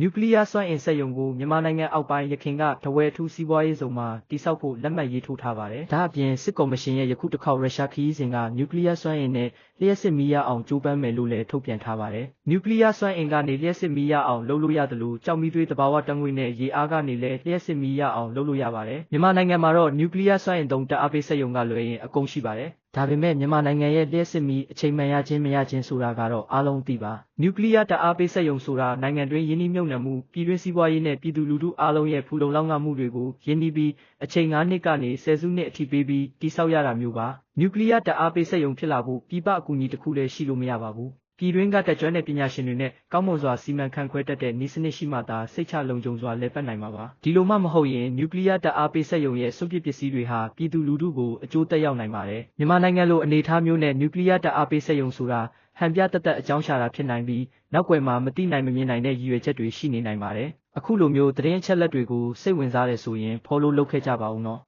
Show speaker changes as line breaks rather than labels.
နျူကလ িয়ার စွမ်းအင်စက်ရုံကိုမြန်မာနိုင်ငံအောက်ပိုင်းယခင်ကထားဝယ်အထူးစီးပွားရေးဇုံမှာတည်ဆောက်ဖို့လက်မှတ်ရေးထိုးထားပါတယ်။ဒါအပြင်စစ်ကော်မရှင်ရဲ့ယခုတစ်ခေါက်ရုရှားခရီးစဉ်ကနျူကလ িয়ার စွမ်းအင်နဲ့လျှပ်စစ်မီးရအောင်ကြိုးပမ်းမယ်လို့လည်းထုတ်ပြန်ထားပါတယ်။နျူကလ িয়ার စွမ်းအင်ကနေလျှပ်စစ်မီးရအောင်လုပ်လို့ရသလိုကြောက်မီးသွေးသဘာဝတံငွေနဲ့ရေအားကနေလည်းလျှပ်စစ်မီးရအောင်လုပ်လို့ရပါတယ်။မြန်မာနိုင်ငံမှာတော့နျူကလ িয়ার စွမ်းအင်သုံးတပ်အားပေးစက်ရုံကလွယ်ရင်အကုန်ရှိပါတယ်။ ဒါပေမဲ့မြန်မာနိုင်ငံရဲ့လျှပ်စစ်မီးအချိန်မှန်ရခြင်းမရခြင်းဆိုတာကတော့အားလုံးသိပါနျူကလ িয়ার ဓာတ်အားပေးစက်ရုံဆိုတာနိုင်ငံတွင်းယင်းနှိမ့်မြုပ်နှံမှုပြည်တွင်းစီးပွားရေးနဲ့ပြည်သူလူထုအားလုံးရဲ့ဖူလုံလောက်ငမှုတွေကိုယင်းနှီးပြီးအချိန်9နှစ်ကနေ10စုနှစ်အထိပေးပြီးတိစောက်ရတာမျိုးပါနျူကလ িয়ার ဓာတ်အားပေးစက်ရုံဖြစ်လာဖို့ပြည်ပအကူအညီတစ်ခုလည်းရှိလို့မရပါဘူး ပြည်တွင်းကတက်ကြွတဲ့ပညာရှင်တွေနဲ့ကောင်းမွန်စွာစီမံခန့်ခွဲတတ်တဲ့နည်းစနစ်ရှိမှသာစိတ်ချလုံခြုံစွာလည်ပတ်နိုင်မှာပါဒီလိုမှမဟုတ်ရင်နျူကလ িয়ার ဓာတ်အားပေးစက်ရုံရဲ့စွန့်ပစ်ပစ္စည်းတွေဟာပြည်သူလူထုကိုအကျိုးသက်ရောက်နိုင်ပါတယ်မြန်မာနိုင်ငံလိုအနေအထားမျိုးနဲ့နျူကလ িয়ার ဓာတ်အားပေးစက်ရုံဆိုတာဟန်ပြတသက်အကြောင်းရှာတာဖြစ်နိုင်ပြီးနောက်ွယ်မှာမတိနိုင်မမြင်နိုင်တဲ့ရည်ရွယ်ချက်တွေရှိနေနိုင်ပါတယ်အခုလိုမျိုးသတင်းအချက်လက်တွေကိုစိတ်ဝင်စားတယ်ဆိုရင် follow လုပ်ခဲ့ကြပါဦးနော်